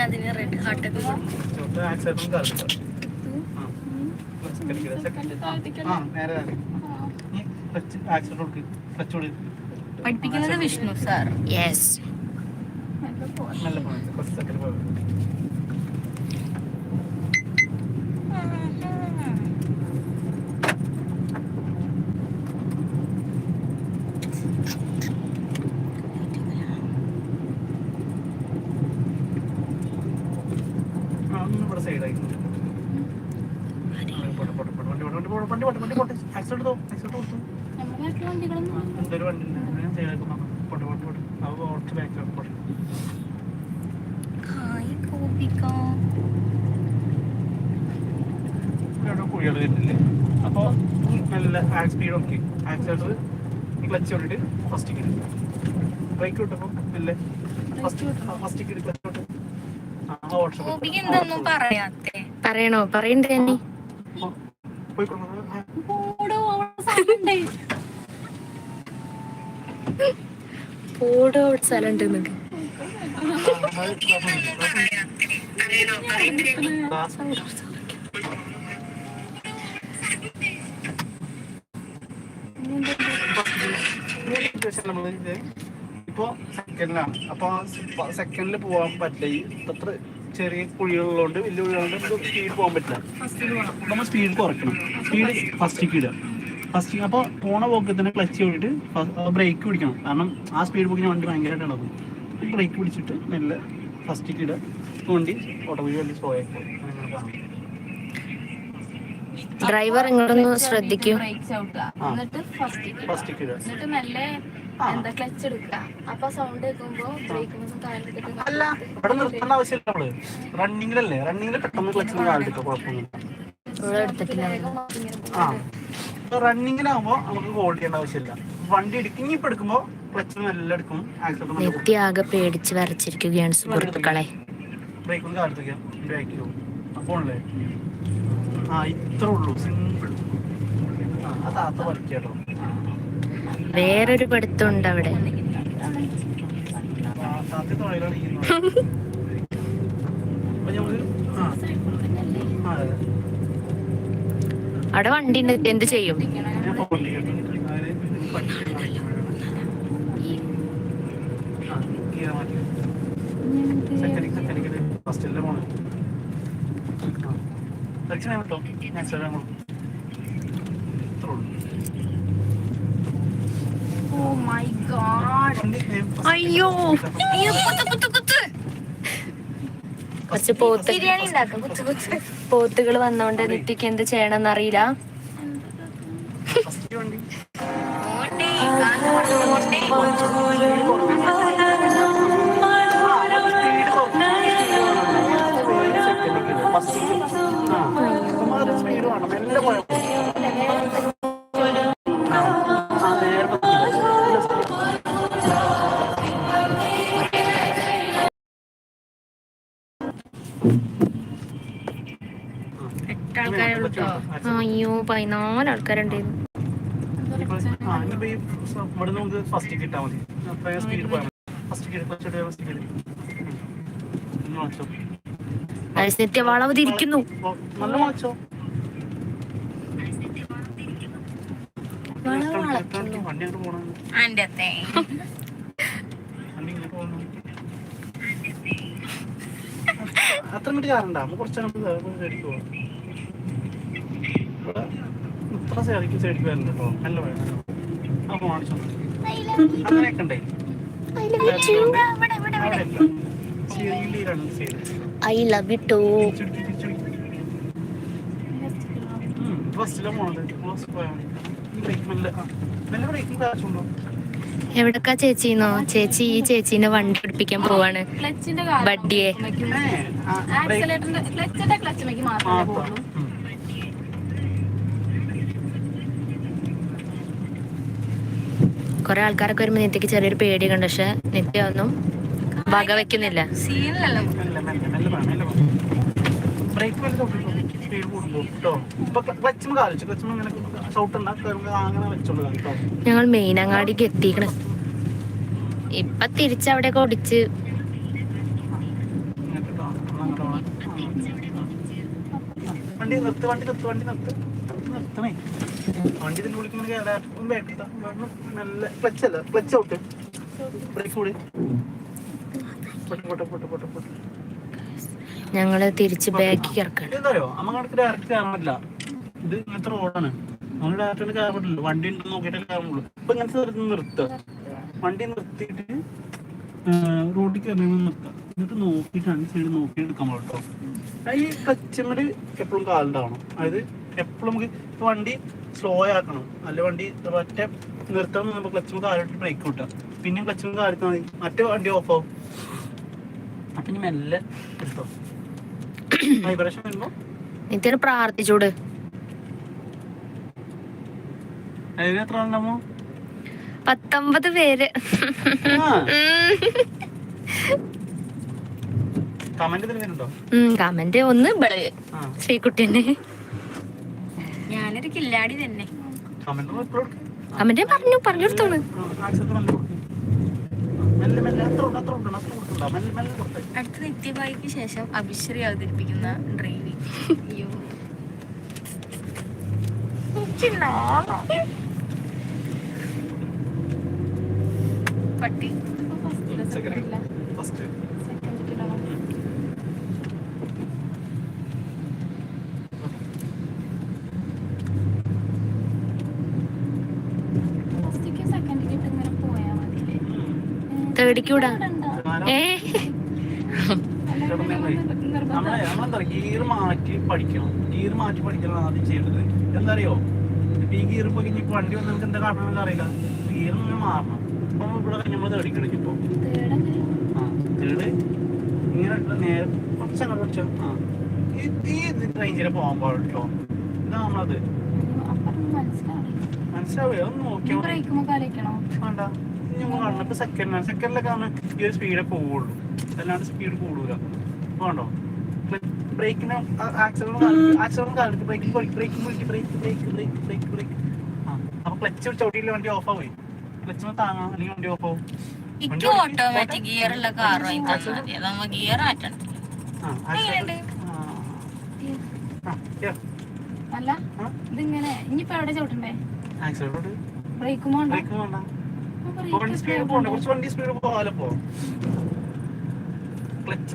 ഞാൻ അതിന് red clutch കൊടുക്ക്. പഠിപ്പിക്കുന്നത് വിഷ്ണു സാർ യെസ് നല്ല പോയിന്റ് കുറച്ച് സെക്കൻഡ് പോയി ആ ഒന്ന് ഇവിടെ സൈഡായി പോട്ടെ പോട്ടെ പോട്ടെ വണ്ടി വണ്ടി വണ്ടി പോട്ടെ. ആക്സിഡന്റ് തോ ആക്സിഡന്റ് കൊടുത്തു. എന്തൊരു വണ്ടി. പോട്ടെ പോട്ടെ പോട്ടെ. അത് കുറച്ച് ബാക്ക് പോട്ടെ. കുഴികൾ വരുന്നില്ലേ? അപ്പോൾ നല്ല ആക്സ് സ്പീഡ് നോക്കി ആക്സിലേറ്റർ ക്ലച്ച് കൊണ്ടിട്ട് ഫസ്റ്റ് ഗിയർ ബ്രേക്ക് വിട്ടപ്പോൾ നല്ല ഫസ്റ്റ് ഫസ്റ്റ് കിട് ക്ലച്ച് കൊണ്ട് പറയണോ? പറയണ്ടേ പോടോ ഇപ്പോ സെക്കൻഡിലാണ് അപ്പൊ സെക്കൻഡിൽ പോവാൻ പറ്റില്ല. ഈ ചെറിയ കുഴികളുള്ളതുകൊണ്ട് വലിയ കുഴികളുണ്ട് നമുക്ക് സ്പീഡ് പോകാൻ പറ്റില്ല. നമ്മൾ സ്പീഡ് കുറയ്ക്കണം സ്പീഡ് ഫസ്റ്റ് ഇടുക. ഫസ്റ്റ് അപ്പോൾ പോണ പോക്കി തന്നെ ക്ലച്ച് ചെയ്തിട്ട് ബ്രേക്ക് പിടിക്കണം. കാരണം ആ സ്പീഡ് പോക്കിന് വണ്ടി ഭയങ്കരമായിട്ട് ഇളകും ബ്രേക്ക് പിടിച്ചിട്ട് മെല്ലെ ഫസ്റ്റ് ഇടുക. വണ്ടി ഓട്ടോമാറ്റിക് വണ്ടി സ്ലോ കാണാം ഡ്രൈവർ ഇങ്ങോട്ടൊന്ന് ശ്രദ്ധിക്കും. എന്നിട്ട് ഫസ്റ്റ് എന്നിട്ട് മെല്ലെ. എന്താ ക്ലച്ച് എടുക്കുക? അപ്പൊ സൗണ്ട് കേൾക്കുമ്പോ അല്ല ഇവിടെ നിർത്തേണ്ട ആവശ്യമില്ല നമ്മൾ. റണ്ണിങ്ങിലല്ലേ റണ്ണിങ്ങിൽ പെട്ടെന്ന് കാലെടുക്കുക റണ്ണിങ്ങിലാകുമ്പോ നമുക്ക് ഹോൾഡ് ചെയ്യേണ്ട ആവശ്യമില്ല. വണ്ടി എടുക്കും. ഇപ്പൊ എടുക്കുമ്പോ ക്ലച്ച് നല്ല എടുക്കും. ആകെ പേടിച്ച് വരച്ചിരിക്കുകയാണ് സുഹൃത്തുക്കളെ. ബ്രേക്ക് ഒന്ന് കാലത്തേക്ക് ബ്രേക്ക് പോകും ആ ഇത്ര ഉള്ളൂ. സിമ്പിൾ ആ താത്ത വേറൊരു പഠിത്തമുണ്ട് അവിടെ. അവിടെ വണ്ടി എന്ത് ചെയ്യും? ഞാൻ ഫോൺ ചെയ്തിട്ടുണ്ട് അതായത് പഠിക്കാൻ ആ കീറാൻ മതി സെക്കൻഡിക്ക് സെക്കൻഡിക്ക് ഫസ്റ്റിലെ പോണേ സെക്ഷൻ കേട്ടോ നെക്സ്റ്റ് നമ്മൾ ഇത്രേ ഉള്ളൂ ഓ മൈ ഗോഡ് വണ്ടി അയ്യോ കുറച്ച് പോത്ത്. ബിരിയാണി ഉണ്ടാക്കാം. കുച്ചു കുച്ചു പോത്തുകൾ വന്നോണ്ട് നിത്യക്ക് എന്ത് ചെയ്യണമെന്ന് അറിയില്ല ആന്റെ ആൾക്കാരുണ്ടായിരുന്നു. ഇങ്ങനെ പോകണം അത്ര മിനിറ്റ് കയറണ്ട കുറച്ചു ഇവിടെ ഇത്ര സൈഡിക്ക് സൈഡിക്ക് വരണ്ട കേട്ടോ നല്ല വേണം അങ്ങനെയൊക്കെ ഉണ്ടേ. I love you too. എവിടക്കാ ചേച്ചിന്നോ? ചേച്ചി ഈ ചേച്ചീനെ വണ്ടി പിടിപ്പിക്കാൻ പോവാണ്. ക്ലച്ചിന്റെ ബഡ്ഡിയെ. കുറെ ആൾക്കാരൊക്കെ വരുമ്പോ നിത്യക്ക് ചെറിയൊരു പേടി കണ്ടു പക്ഷെ നിത്യ ഒന്നും വക വെക്കുന്നില്ല ഞങ്ങൾ മെയിനങ്ങാടിക്ക് എത്തിക്കണ്. ഇപ്പൊ തിരിച്ചവിടെയൊക്കെ ഓടിച്ച്. വണ്ടി നിർത്ത് വണ്ടി നിർത്ത് വണ്ടി നിർത്ത്. നിർത്തണേ. വണ്ടി ഇതിന്റെ ഉള്ളിൽ ഇങ്ങനെ കയറാൻ വേണ്ട നല്ല ക്ലച്ച് അല്ല. ക്ലച്ച് ഔട്ട് ബ്രേക്ക് കൂടി ഞങ്ങൾ തിരിച്ച് ബാക്കി ഇറക്കണം എന്താറിയോ അമ്മ കണക്ക് ഡയറക്റ്റ് കയറാൻ പറ്റില്ല ഇത് ഇങ്ങനത്തെ റോഡാണ് നമ്മൾ ഡയറക്റ്റ് കയറാൻ പറ്റില്ല വണ്ടി ഉണ്ടെന്ന് നോക്കിയിട്ടേ കയറുള്ളൂ ഇപ്പൊ ഇങ്ങനത്തെ സ്ഥലത്ത് നിർത്തുക. വണ്ടി നിർത്തിയിട്ട് റോഡിൽ കയറി നിർത്തുക. എന്നിട്ട് നോക്കിയിട്ടാണ് സൈഡ് നോക്കി എടുക്കാൻ പാടുള്ളൂ ഈ കച്ചമൽ എപ്പോഴും കാലുണ്ടാവണം. അതായത് എപ്പോഴും നമുക്ക് ഇപ്പൊ വണ്ടി സ്ലോ ആക്കണം. നല്ല വണ്ടി ഒറ്റ നിർത്തണം നമുക്ക് ക്ലച്ച് കാലിട്ട് ബ്രേക്ക് കിട്ടാം പിന്നെയും ക്ലച്ച് കാലിട്ടാൽ മതി. മറ്റേ വണ്ടി ഓഫ് ആവും. അപ്പൊ മെല്ലെ എടുത്തോ. വൈബ്രേഷൻ വരുമ്പോ? നിത്യാണ് പ്രാർത്ഥിച്ചൂട്. അതിന് എത്ര ഉണ്ടാമോ പത്തൊമ്പത് പേര്. കമന്റ് ഒന്ന് ശ്രീകുട്ടിന്റെ ഞാനൊരു കില്ലാടി തന്നെ. കമന്റ് പറഞ്ഞു പറഞ്ഞു പറഞ്ഞെടുത്തോണ് മെല്ലെ മെല്ലെ അത്ര ഉണ്ട് അത്ര ഉണ്ട് അത്ര കൊടുക്കണ്ട മെല്ലെ മെല്ലെ കൊടുത്തേ. അടുത്ത നിത്യബായിക്ക് ശേഷം അഭിശ്രീ അവതരിപ്പിക്കുന്ന ഡ്രൈവിംഗ് അയ്യോ. പട്ടി. ഫസ്റ്റ് തേടിക്കൂടാ ഏ? ഗിയർ മാറ്റി പഠിക്കണം ഗിയർ മാറ്റി പഠിക്കണം ആദ്യം ചെയ്യേണ്ടത് എന്താ അറിയോ ഈ ഗിയർ പോയി ഇനി വണ്ടി വന്ന് നമുക്ക് എന്താ കാട്ടണമെന്ന് അറിയില്ല ഗിയർ ഇങ്ങനെ മാറണം അപ്പൊ ഇവിടെ നമ്മൾ തേടിക്കണം ഇപ്പൊ ആ തേട് ഇങ്ങനെ ഇട്ട് നേരെ കുറച്ചങ്ങോട്ട് പഠിച്ചോ ആ ഈ- ഈ റേഞ്ചിൽ പോകാൻ പാടില്ലോ ഇതാ നമ്മളത് മനസ്സിലാവുക ഒന്ന് നോക്കിയാൽ വേണ്ട. ഞങ്ങൾ കാണണം ഇപ്പൊ സെക്കൻഡ് സെക്കൻഡിലൊക്കെ ആണ് ഈ ഒരു സ്പീഡേ പോവുള്ളൂ അല്ലാണ്ട് സ്പീഡ് കൂടൂല വേണ്ടോ? ബ്രേക്കിന് ആക്സിഡന്റ് ആക്സിഡന്റ് കാലത്ത് braking brake braking brake brake brake brake brake brake ആ അപ്പൊ ക്ലച്ച് ചവിട്ടിയില്ല വണ്ടി ഓഫ് ആവും? ക്ലച്ച് താങ്ങാം അല്ലെങ്കിൽ വണ്ടി ഓഫ് ആവും? എനിക്ക് ഓട്ടോമാറ്റിക് ഗിയർ ഉള്ള കാർ വാങ്ങി തന്നാൽ ഗിയർ മാറ്റണം. അല്ല ഇതിങ്ങനെ ഇനിയിപ്പോ എവിടെ ചവിട്ടണ്ടേ? ബ്രേക്കും വേണ്ട. ബ്രേക്കും വേണ്ട. കുറച്ച് വണ്ടി സ്പീഡ് പോകാലോ ക്ലച്ച്